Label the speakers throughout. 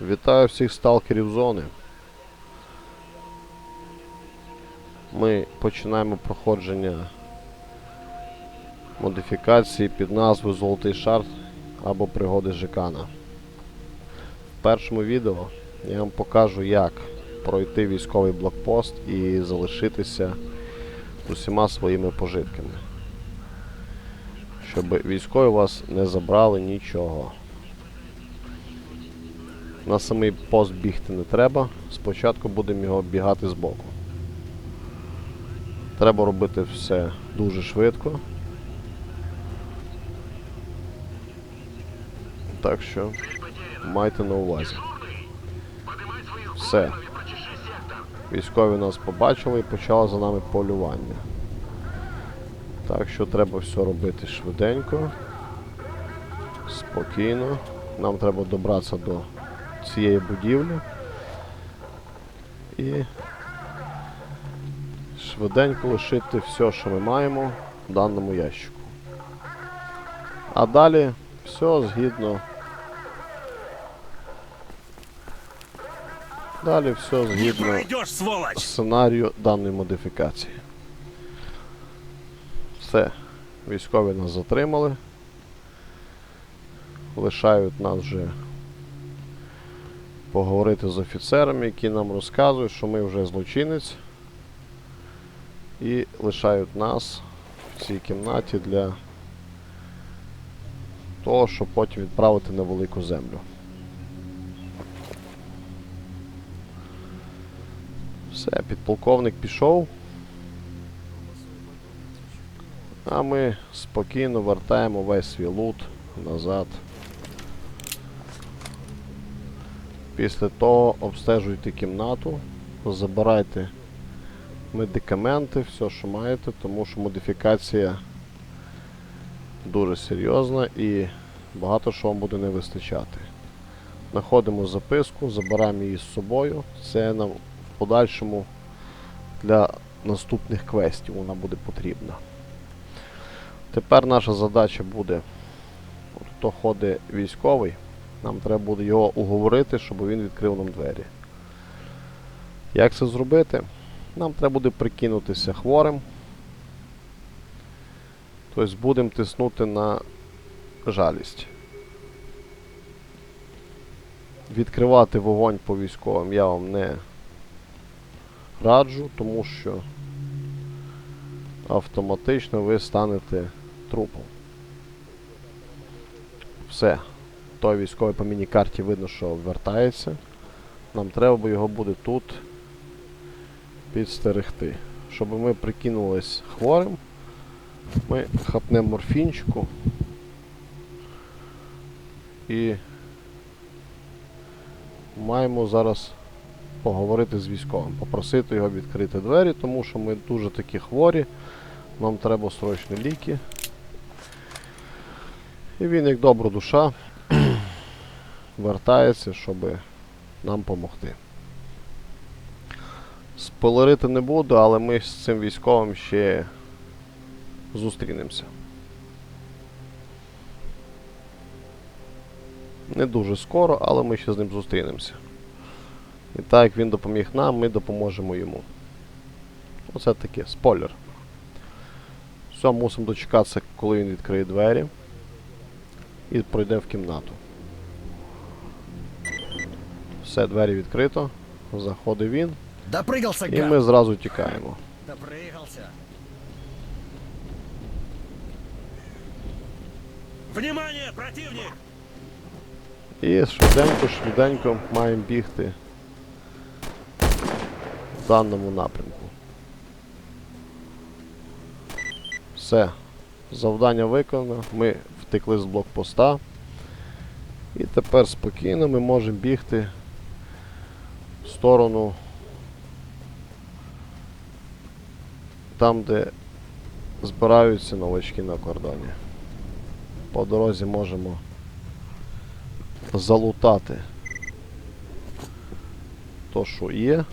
Speaker 1: Вітаю всіх сталкерів зони. Ми починаємо проходження модифікації під назвою Золотий шар або пригоди Жикана. В першому відео я вам покажу, як пройти військовий блокпост і залишитися з усіма своїми пожитками. Щоб військові у вас не забрали нічого. На самий пост бігти не треба. Спочатку будемо його бігати збоку. Треба робити все дуже швидко. Так що майте на увазі. Все. Військові нас побачили і почали за нами полювання. Так що треба все робити швиденько, спокійно. Нам треба добратися до цієї будівлі. І швиденько лишити все, що ми маємо в даному ящику. А далі все згідно. Далі все згідно сценарію даної модифікації. Все. Військові нас затримали. Лишають нас вже поговорити з офіцерами, які нам розказують, що ми вже злочинець. І лишають нас в цій кімнаті для того, щоб потім відправити на велику землю. Все, підполковник пішов. А ми спокійно вертаємо весь свій лут назад. Після того обстежуйте кімнату, забирайте медикаменти, все, що маєте, тому що модифікація дуже серйозна і багато що вам буде не вистачати. Знаходимо записку, забираємо її з собою. Це нам в подальшому для наступних квестів вона буде потрібна. Тепер наша задача буде, хто ходить військовий, нам треба буде його уговорити, щоб він відкрив нам двері. Як це зробити? Нам треба буде прикинутися хворим. Тобто будемо тиснути на жалість. Відкривати вогонь по військовим я вам не раджу, тому що автоматично ви станете трупом. Все. Той військовий по міні-карті видно, що вертається. Нам треба його буде тут підстерегти. Щоб ми прикинулись хворим, ми хапнемо морфінчику і маємо зараз поговорити з військовим, попросити його відкрити двері, тому що ми дуже такі хворі, нам треба срочні ліки. І він, як добра душа, вертається, щоб нам допомогти. Спойлерити не буду, але ми з цим військовим ще зустрінемося. Не дуже скоро, але ми ще з ним зустрінемося. І так як він допоміг нам, ми допоможемо йому. Оце таке, спойлер. Все, мусимо дочекатися, коли він відкриє двері і пройде в кімнату. Все, двері відкрито. Заходить він.
Speaker 2: Допрыгался,
Speaker 1: І ми зразу тікаємо.
Speaker 2: Допрыгался.
Speaker 3: Внимание, противник!
Speaker 1: І швиденько, швиденько маємо бігти в даному напрямку. Все. Завдання виконано. Ми втекли з блокпоста. І тепер спокійно ми можемо бігти сторону там, де збираються новачки на кордоні. По дорозі можемо залутати то, що є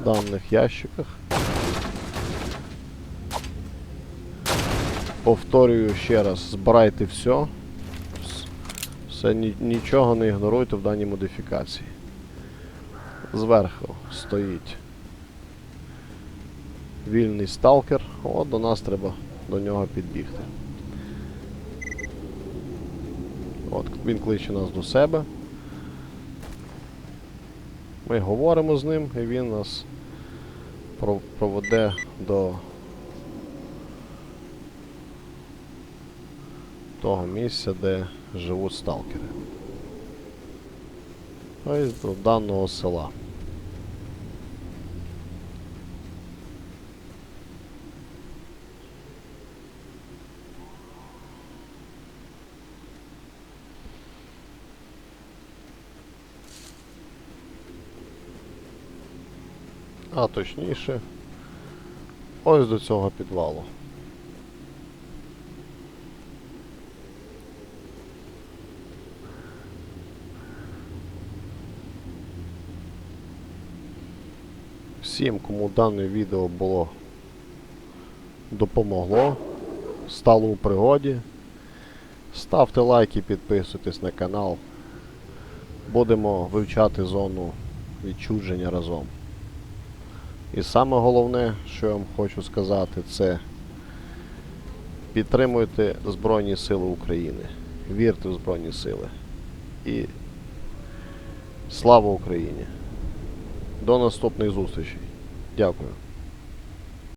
Speaker 1: в даних ящиках. Повторюю ще раз, збирайте все. Все, нічого не ігноруйте в даній модифікації. Зверху стоїть вільний сталкер. От до нас треба до нього підбігти. От, він кличе нас до себе. Ми говоримо з ним, і він нас проведе до того місця, де живуть сталкери. Тобто до даного села. А точніше, ось до цього підвалу. Всім, кому дане відео було допомогло, стало у пригоді. Ставте лайки, підписуйтесь на канал. Будемо вивчати зону відчудження разом. І саме головне, що я вам хочу сказати, це підтримуйте Збройні Сили України. Вірте в Збройні Сили. І слава Україні! До наступних зустрічей. Дякую.